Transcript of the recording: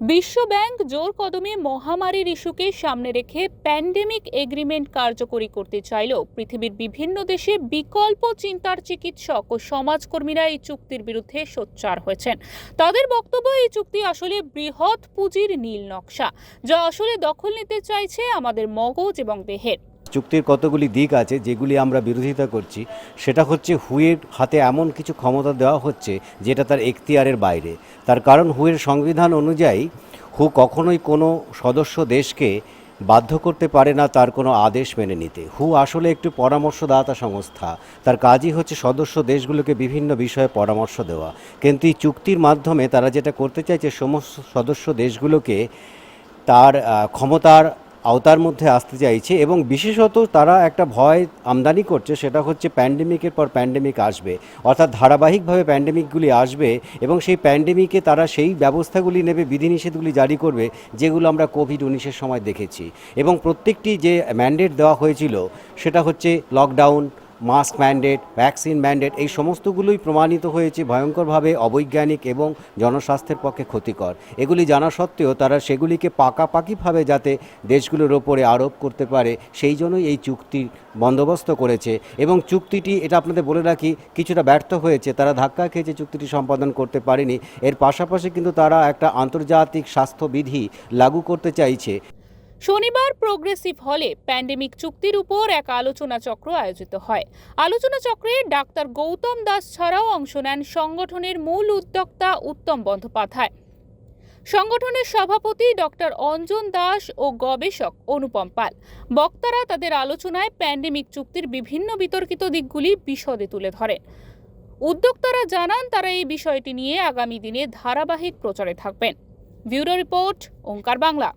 বিশ্ব ব্যাংক জোর কদমে মহামারীর ইস্যুকে সামনে রেখে প্যান্ডেমিক এগ্রিমেন্ট কার্যকরী করতে চাইলেও পৃথিবীর বিভিন্ন দেশে বিকল্প চিন্তার চিকিৎসক ও সমাজকর্মীরা এই চুক্তির বিরুদ্ধে সোচ্চার হয়েছেন। তাদের বক্তব্য, এই চুক্তি আসলে বৃহৎ পুঁজির নীল নকশা, যা আসলে দখল নিতে চাইছে আমাদের মগজ এবং দেহের। চুক্তির কতগুলি দিক আছে যেগুলি আমরা বিরোধিতা করছি, সেটা হচ্ছে হুয়ের হাতে এমন কিছু ক্ষমতা দেওয়া হচ্ছে যেটা তার এখতিয়ারের বাইরে। তার কারণ হুয়ের সংবিধান অনুযায়ী, হু কখনোই কোনো সদস্য দেশকে বাধ্য করতে পারে না তার কোনো আদেশ মেনে নিতে। হু আসলে একটি পরামর্শদাতা সংস্থা। তার কাজই হচ্ছে সদস্য দেশগুলোকে বিভিন্ন বিষয়ে পরামর্শ দেওয়া। কিন্তু এই চুক্তির মাধ্যমে তারা যেটা করতে চাইছে, সমস্ত সদস্য দেশগুলোকে তার ক্ষমতার আওতার মধ্যে আসতে চাইছে এবং বিশেষত তারা একটা ভয় আমদানি করছে, সেটা হচ্ছে প্যান্ডেমিকের পর প্যান্ডেমিক আসবে। অর্থাৎ ধারাবাহিকভাবে প্যান্ডেমিকগুলি আসবে এবং সেই প্যান্ডেমিকে তারা সেই ব্যবস্থাগুলি নেবে, বিধিনিষেধগুলি জারি করবে, যেগুলো আমরা কোভিড উনিশের সময় দেখেছি। এবং প্রত্যেকটি যে ম্যান্ডেট দেওয়া হয়েছিল, সেটা হচ্ছে lockdown mask mandate, vaccine mandate, এই সমস্তগুলোই প্রমাণিত হয়েছে ভয়ঙ্করভাবে অবৈজ্ঞানিক এবং জনস্বাস্থ্যের পক্ষে ক্ষতিকর। এগুলি জানা সত্ত্বেও তারা সেগুলিকে পাকাপাকিভাবে যাতে দেশগুলোর ওপরে আরোপ করতে পারে, সেই জন্যই এই চুক্তি বন্দোবস্ত করেছে। এবং চুক্তিটি, এটা আপনাদের বলে রাখি, কিছুটা ব্যর্থ হয়েছে। তারা ধাক্কা খেয়েছে চুক্তিটি সম্পাদন করতে পারেনি, এর পাশাপাশি কিন্তু তারা একটা আন্তর্জাতিক স্বাস্থ্যবিধি লাগু করতে চাইছে। শনিবার প্রোগ্রেসিভ হলে প্যান্ডেমিক চুক্তির উপর এক আলোচনা চক্র আয়োজিত হয়। আলোচনা চক্রে ডাক্তার গৌতম দাস ছাড়াও অংশ নেন সংগঠনের মূল উদ্যোক্তা উত্তম বন্দ্যোপাধ্যায়। সংগঠনের সভাপতি ডক্টর অঞ্জন দাস ও গবেষক অনুপম পাল। বক্তারা তাদের আলোচনায় প্যান্ডেমিক চুক্তির বিভিন্ন বিতর্কিত দিকগুলি বিশদে তুলে ধরেন। উদ্যোক্তারা জানান, তারা এই বিষয়টি নিয়ে আগামী দিনে ধারাবাহিক প্রচারে থাকবেন। Bureau report, Omkar Bangla.